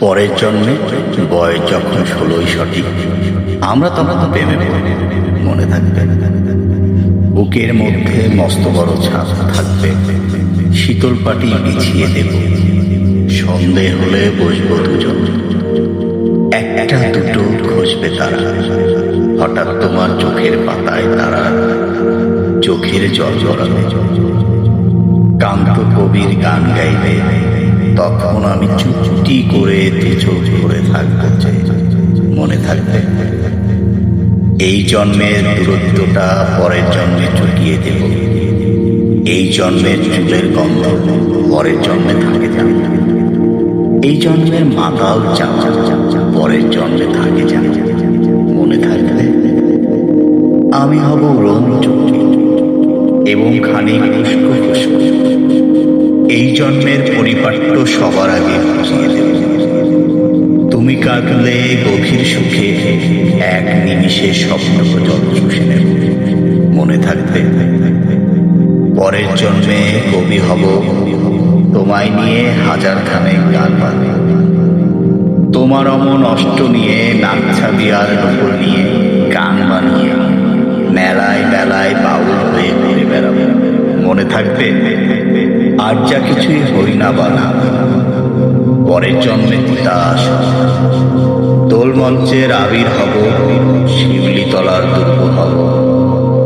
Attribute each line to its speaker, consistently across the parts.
Speaker 1: পরের জন্মে বয়স যখন ষোলোই সঠিক, আমরা তখন প্রেমে। মনে থাকবে। বুকের মধ্যে মস্ত বড় ছাপ থাকবে। শীতল পাটি বিছিয়ে দেব। সন্ধে হলে বসবো দুজন। একটা দুটো খসবে তারা। হঠাৎ তোমার চোখের পাতায় তারা। চোখের জল জড়াবে কান্ত কবির গান গাইবে। তখন আমি চুপটি করে চোখ করে থাকব মনে থাকবে, এই জন্মের দূরত্বটা পরের জন্মে চুকিয়ে দেব। এই জন্মের চুলের গন্ধ পরের জন্মে থাকে জানি এই জন্মের মাতাল চাওয়া পরের জন্মে থাকে জানি মনে থাকবে, আমি হব রঞ্জনী এবং খানিক পুষ্প। এই জন্মের পরিপাট্য সবার আগে। তুমি কাঁদলে গভীর সুখে, এক নিমিষে স্বপ্ন জল শুষে নেব। মনে থাকবে, পরের জন্মে কবি হব, তোমায় নিয়ে হাজার খানেক গান তোমার অমন অষ্ট নিয়ে নাকছাবি আর নকল নিয়ে গান বানিয়ে মেলায় মেলায় বাউল হয়ে ঘুরে বেড়াবো। মনে থাকবে আর যা কিছুই হই না বানা পরের জন্মে দাস দোল মঞ্চের আবির হব, শিউলি তলার দুর্গ হব।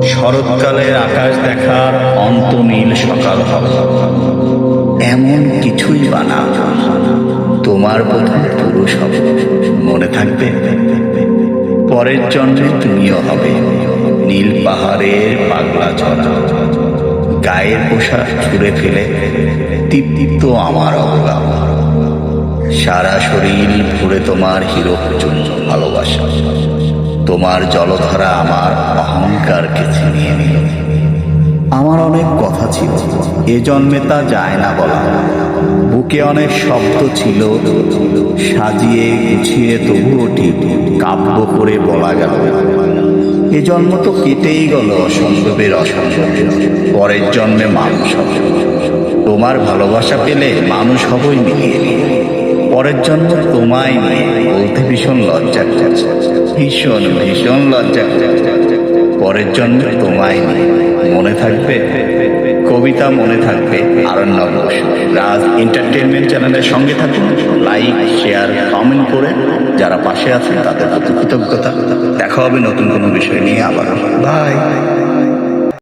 Speaker 1: শরৎকালের আকাশ দেখার অন্ত নীল সকাল হব। এমন কিছুই বানা তোমার প্রথম পুরুষ হবে। মনে থাকবে? পরের জন্মে তুমিও হবে। নীল পাহাড়ের পাগলা ঝরা। গায়ের পোশাক ছুঁড়ে ফেলে তৃপ্ত আমার অবলা সারা শরীর ভরে তোমার হিরো জন্য ভালোবাসা। তোমার জলধারা আমার অহংকারকে ছিনিয়ে নিল আমার অনেক কথা ছিল, এ জন্মে তা যায় না বলা। বুকে অনেক শব্দ ছিল, সাজিয়ে গুছিয়ে তবুও ঠিক কাব্য করে বলা গেল। এ জন্ম তো কেটেই গেল অসম্ভবের অসম্ভব। পরের জন্মে মানুষ তোমার ভালোবাসা পেলে মানুষ হবই মিলিয়ে। পরের জন্ম তোমায় নিয়ে বলতে ভীষণ লজ্জা। ভীষণ ভীষণ লজ্জা। পরের জন্ম তোমায় মনে থাকবে? কবিতা মনে থাকবে। আরণ্যক রাজ এন্টারটেনমেন্ট চ্যানেলের সঙ্গে থাকুন। লাইক শেয়ার কমেন্ট করে যারা পাশে আছেন তাদের কৃতজ্ঞতা। দেখা হবে নতুন কোনো বিষয় নিয়ে আবার বাই